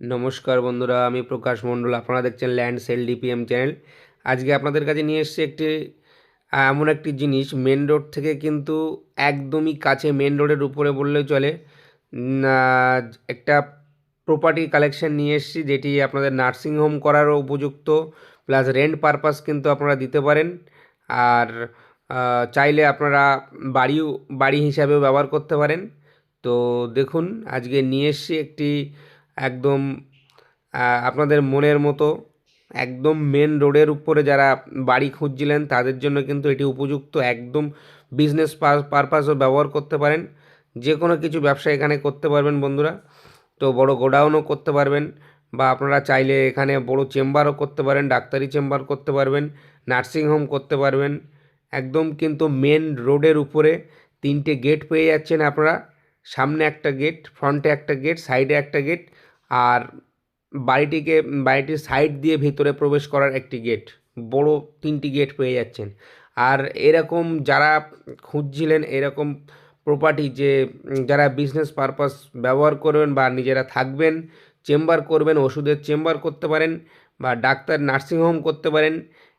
নমস্কার বন্ধুরা, আমি প্রকাশ মণ্ডল। আপনারা দেখছেন ল্যান্ড সেল ডিপিএম চ্যানেল। আজকে আপনাদের কাছে নিয়ে এসেছি একটি এমন একটি জিনিস, মেন রোড থেকে কিন্তু একদমই কাছে মেন রোডের উপরে বললেও চলে। একটা প্রপার্টি কালেকশন নিয়ে এসেছি, যেটি আপনাদের নার্সিং হোম করারও উপযুক্ত প্লাস রেন্ট পারপাস কিন্তু আপনারা দিতে পারেন। আর চাইলে আপনারা বাড়িও, বাড়ি হিসাবেও ব্যবহার করতে পারেন। তো দেখুন, আজকে নিয়ে এসেছি একটি একদম আপনাদের মনের মতো একদম মেন রোডের উপরে যারা বাড়ি খুঁজছিলেন, তাদের জন্য কিন্তু এটি উপযুক্ত। একদম বিজনেস পারপাসও ব্যবহার করতে পারেন। যে কোনো কিছু ব্যবসা এখানে করতে পারবেন বন্ধুরা। তো বড় গোডাউনও করতে পারবেন বা আপনারা চাইলে এখানে বড় চেম্বারও করতে পারেন, ডাক্তারি চেম্বার করতে পারবেন, নার্সিং হোম করতে পারবেন। একদম কিন্তু মেন রোডের উপরে তিনটে গেট পেয়ে যাচ্ছেন আপনারা। সামনে একটা গেট ফ্রন্টে একটা গেট সাইডে একটা গেট আর বাড়িটিকে, বাড়িটির সাইড দিয়ে ভিতরে প্রবেশ করার একটি গেট বড় তিনটি গেট পেয়ে যাচ্ছেন। আর এরকম যারা খুঁজছিলেন, এরকম প্রপার্টি যে, যারা বিজনেস পারপাস ব্যবহার করবেন বা নিজেরা থাকবেন চেম্বার করবেন, ওষুধের চেম্বার করতে পারেন বা ডাক্তার নার্সিংহোম করতে পারেন,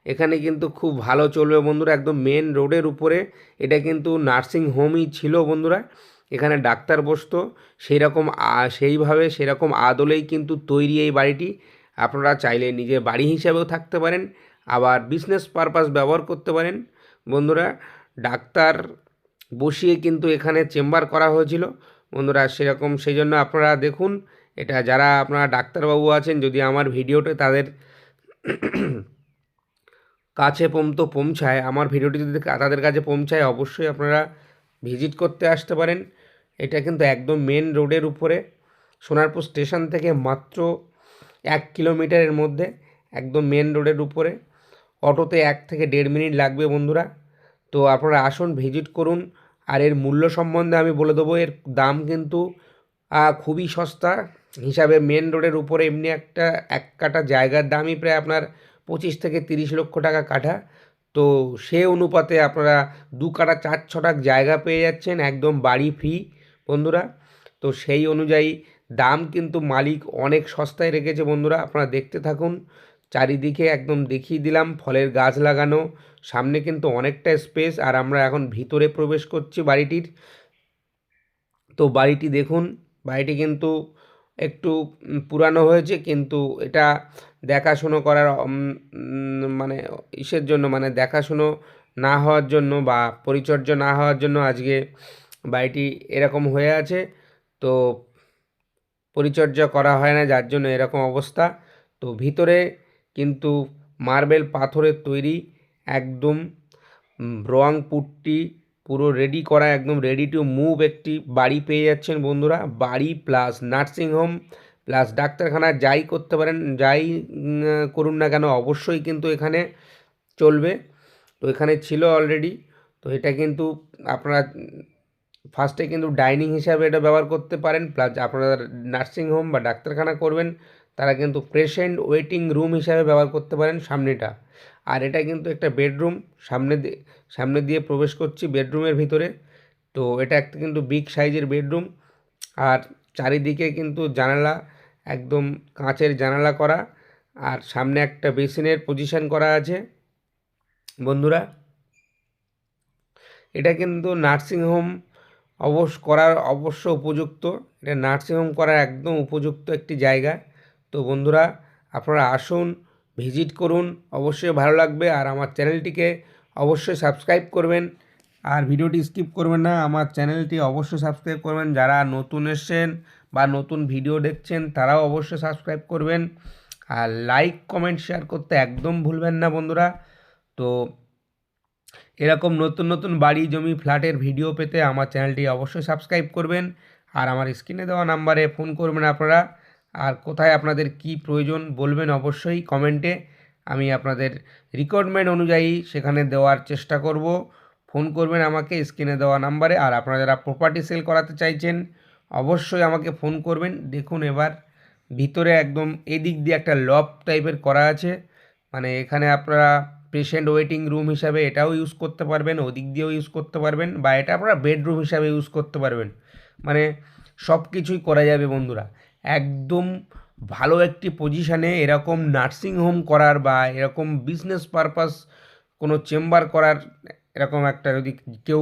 এখানে কিন্তু খুব ভালো চলবে বন্ধুরা। একদম মেন রোডের উপরে, এটা কিন্তু নার্সিং হোমই ছিল বন্ধুরা। এখানে ডাক্তার বসতো সেই রকম সেইভাবে সেরকম আদলেই কিন্তু তৈরি এই বাড়িটি। আপনারা চাইলে নিজের বাড়ি হিসাবেও থাকতে পারেন, আবার বিজনেস পারপাস ব্যবহার করতে পারেন। বন্ধুরা, ডাক্তার বসিয়ে কিন্তু এখানে চেম্বার করা হয়েছিল। বন্ধুরা, সেরকম সেই জন্য আপনারা দেখুন, এটা যারা আপনারা ডাক্তারবাবু আছেন, যদি আমার ভিডিওতে তাদের কাছে পৌঁতো পৌঁছায়, আমার ভিডিওটি যদি তাদের কাছে পৌঁছায়, অবশ্যই আপনারা ভিজিট করতে আসতে পারেন। এটা কিন্তু একদম মেন রোডের উপরে। সোনারপুর স্টেশন থেকে মাত্র এক কিলোমিটারের মধ্যে একদম মেন রোডের উপরে। অটোতে এক থেকে দেড় মিনিট লাগবে বন্ধুরা। তো আপনারা আসুন ভিজিট করুন। আর এর মূল্য সম্বন্ধে আমি বলে দেবো, এর দাম কিন্তু খুবই সস্তা। হিসাবে মেন রোডের উপরে এমনি একটা এক কাটা জায়গার দামই প্রায় আপনার পঁচিশ থেকে তিরিশ লক্ষ টাকা কাঠা। তো সে অনুপাতে আপনারা দু কাটা চার ছটাক জায়গা পেয়ে যাচ্ছেন, একদম বাড়ি ফ্রি বন্ধুরা, তো সেই অনুযায়ী দাম কিন্তু মালিক অনেক সস্তায় রেখেছে বন্ধুরা, আপনারা দেখতে থাকুন। চারিদিকে একদম দেখিয়ে দিলাম, ফলের গাছ লাগানো, সামনে কিন্তু অনেকটা স্পেস, আর আমরা এখন ভিতরে প্রবেশ করছি বাড়িটির। তো বাড়িটি দেখুন, বাড়িটি কিন্তু একটু পুরানো হয়েছে, কিন্তু এটা দেখাশুনো করার মানে ইসের জন্য মানে দেখাশুনো না হওয়ার জন্য বা পরিচর্যা না হওয়ার জন্য আজকে বাড়িটি এরকম হয়ে আছে, তো পরিচর্যা করা হয় না, যার জন্য এরকম অবস্থা। তো ভিতরে কিন্তু মার্বেল পাথরের তৈরি একদম রং পুট্টি পুরো রেডি করা, একদম রেডি টু মুভ একটি বাড়ি পেয়ে যাচ্ছেন বন্ধুরা। বাড়ি প্লাস নার্সিংহোম প্লাস ডাক্তারখানা যাই করতে পারেন, যাই করুন না কেন, অবশ্যই কিন্তু এখানে চলবে। তো এখানে ছিল অলরেডি তো এটা কিন্তু আপনারা ফার্স্টে কিন্তু ডাইনিং হিসাবে এটা ব্যবহার করতে পারেন প্লাস আপনারা নার্সিংহোম বা ডাক্তারখানা করবেন, তারা কিন্তু পেশেন্ট ওয়েটিং রুম হিসাবে ব্যবহার করতে পারেন সামনেটা। আর এটা কিন্তু একটা বেডরুম সামনে দিয়ে সামনে দিয়ে প্রবেশ করছি বেডরুমের ভিতরে, তো এটা একটা কিন্তু বিগ সাইজের বেডরুম আর চারিদিকে কিন্তু জানালা, একদম কাঁচের জানালা করা, আর সামনে একটা বেসিনের পজিশন করা আছে, বন্ধুরা। এটা কিন্তু নার্সিংহোম অবশ্য করার অবশ্য উপযুক্ত। এটা নার্সিংহোম করার একদম উপযুক্ত একটি জায়গা। তো বন্ধুরা, আপনারা আসুন, ভিজিট করুন, অবশ্যই ভালো লাগবে। আর আমার চ্যানেলটিকে অবশ্যই সাবস্ক্রাইব করবেন। আর ভিডিওটি স্কিপ করবেন না, আমার চ্যানেলটি অবশ্যই সাবস্ক্রাইব করবেন। যারা নতুন এসছেন বা নতুন ভিডিও দেখছেন, তারাও অবশ্যই সাবস্ক্রাইব করবেন। আর লাইক, কমেন্ট, শেয়ার করতে একদম ভুলবেন না বন্ধুরা। তো এরকম নতুন নতুন বাড়ি, জমি, ফ্ল্যাটের ভিডিও পেতে আমার চ্যানেলটি অবশ্যই সাবস্ক্রাইব করবেন। আর আমার স্ক্রিনে দেওয়া নাম্বারে ফোন করবেন আপনারা। আর কোথায় আপনাদের কি প্রয়োজন বলবেন অবশ্যই কমেন্টে। আমি আপনাদের রিকোয়ারমেন্ট অনুযায়ী সেখানে দেওয়ার চেষ্টা করব। ফোন করবেন আমাকে স্ক্রিনে দেওয়া নাম্বারে। আর আপনারা যারা প্রপার্টি সেল করাতে চাইছেন, অবশ্যই আমাকে ফোন করবেন। দেখুন এবার ভিতরে একদম এদিক দিয়ে একটা লব টাইপের করা আছে। মানে এখানে আপনারা পেশেন্ট ওয়েটিং রুম হিসাবে এটাও ইউজ করতে পারবেন, ওদিক দিয়েও ইউজ করতে পারবেন বা এটা আপনারা বেডরুম হিসাবে ইউজ করতে পারবেন। মানে সব কিছুই করা যাবে বন্ধুরা। একদম ভালো একটি পজিশানে এরকম নার্সিং হোম করার বা এরকম বিজনেস পারপাস কোনো চেম্বার করার এরকম একটা যদি কেউ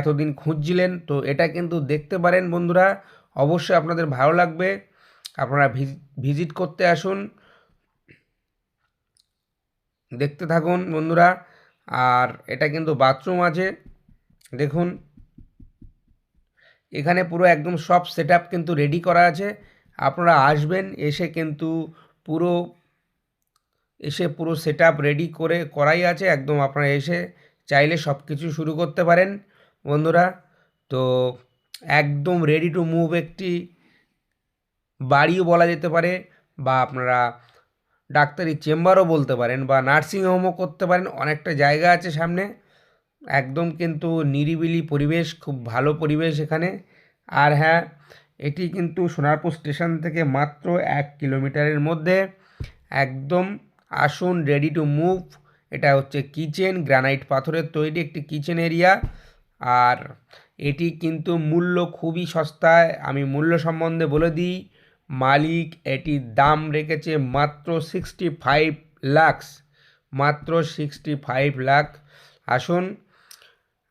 এতদিন খুঁজছিলেন, তো এটা কিন্তু দেখতে পারেন বন্ধুরা। অবশ্যই আপনাদের ভালো লাগবে। আপনারা ভিজিট করতে আসুন। দেখতে থাকুন বন্ধুরা। আর এটা কিন্তু বাথরুম আছে, দেখুন। এখানে পুরো একদম সব সেট কিন্তু রেডি করা আছে। আপনারা আসবেন, এসে কিন্তু পুরো, এসে পুরো সেট রেডি করে করাই আছে। একদম আপনারা এসে চাইলে সব কিছু শুরু করতে পারেন বন্ধুরা। তো একদম রেডি টু মুভ একটি বাড়িও বলা যেতে পারে, বা আপনারা ডাক্তারি চেম্বারও বলতে পারেন বা নার্সিং হোমও করতে পারেন, অনেকটা জায়গা আছে সামনে। একদম কিন্তু নিরিবিলি পরিবেশ, খুব ভালো পরিবেশ এখানে। আর হ্যাঁ এটি কিন্তু সোনারপুর স্টেশন থেকে মাত্র এক কিলোমিটারের মধ্যে। একদম আসুন রেডি টু মুভ এটা হচ্ছে কিচেন, গ্রানাইট পাথরের তৈরি একটি কিচেন এরিয়া। আর এটি কিন্তু মূল্য খুবই সস্তায়, আমি মূল্য সম্বন্ধে বলে দিই। মালিক এটির দাম রেখেছে মাত্র সিক্সটি ফাইভ লাক্স মাত্র সিক্সটি ফাইভ লাখ আসুন,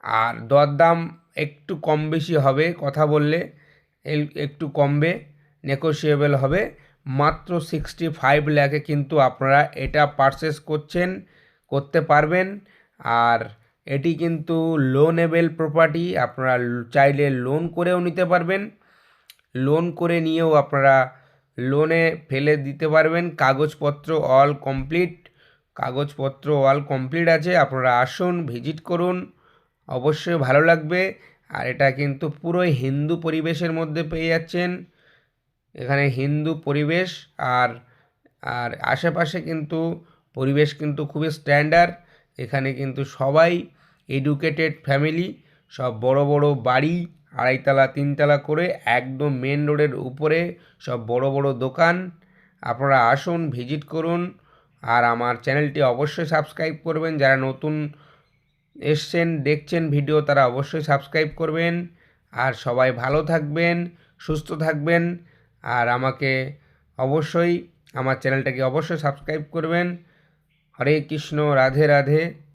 আর দরদাম একটু কম বেশি হবে, কথা বললে একটু কমবে নেগোশিয়েবল হবে। মাত্র সিক্সটি ফাইভ ল্যাকে কিন্তু আপনারা এটা পারচেস করছেন, করতে পারবেন। আর এটি কিন্তু লোনেবেল প্রপার্টি আপনারা চাইলে লোন করেও নিতে পারবেন। লোন করে নিয়েও আপনারা লোনে ফেলে দিতে পারবেন। কাগজপত্র অল কমপ্লিট কাগজপত্র অল কমপ্লিট আছে। আপনারা আসুন ভিজিট করুন। অবশ্যই ভালো লাগবে। আর এটা কিন্তু পুরোই হিন্দু পরিবেশের মধ্যে পেয়ে যাচ্ছেন। এখানে হিন্দু পরিবেশ আর আর আশেপাশে কিন্তু পরিবেশ কিন্তু খুবই স্ট্যান্ডার্ড এখানে কিন্তু সবাই এডুকেটেড ফ্যামিলি সব বড় বড় বাড়ি আড়াইতলা, তিনতলা করে একদম মেন রোডের উপরে সব বড় বড় দোকান। আপনারা আসুন ভিজিট করুন আর আমার চ্যানেলটি অবশ্যই সাবস্ক্রাইব করবেন। যারা নতুন এসছেন, দেখছেন ভিডিও তারা অবশ্যই সাবস্ক্রাইব করবেন। আর সবাই ভালো থাকবেন, সুস্থ থাকবেন আর আমাকে অবশ্যই, আমার চ্যানেলটাকে অবশ্যই সাবস্ক্রাইব করবেন। হরে কৃষ্ণ, রাধে রাধে।